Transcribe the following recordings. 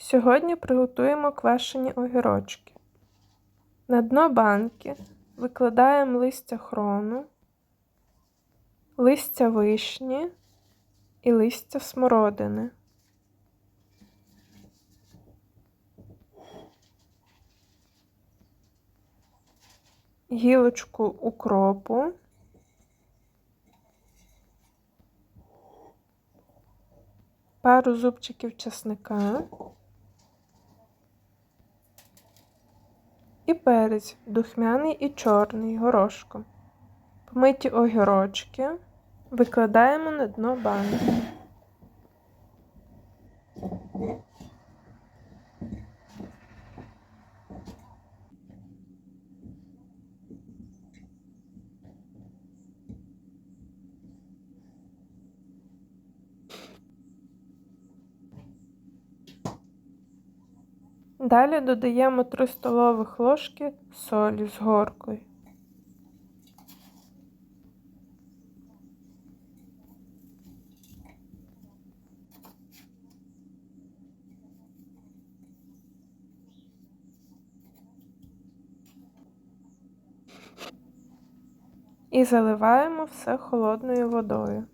Сьогодні приготуємо квашені огірочки. На дно банки викладаємо листя хрону, листя вишні і листя смородини. Гілочку укропу. Пару зубчиків чесника. І перець духмяний і чорний горошком. Помиті огірочки викладаємо на дно банки. Далі додаємо 3 столових ложки солі з горкою. І заливаємо все холодною водою.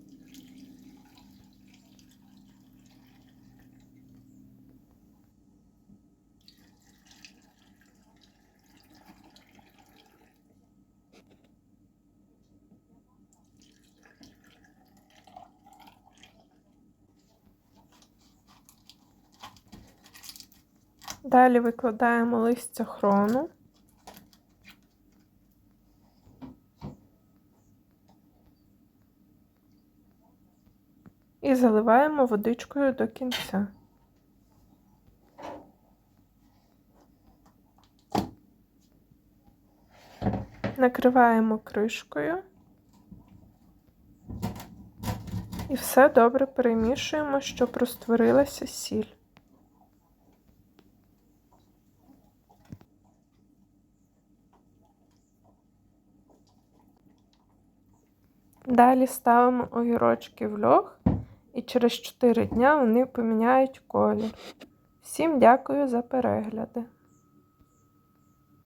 Далі викладаємо листя хрону. І заливаємо водичкою до кінця. Накриваємо кришкою і все добре перемішуємо, щоб розтворилася сіль. Далі ставимо огірочки в льох і через 4 дня вони поміняють колір. Всім дякую за перегляди!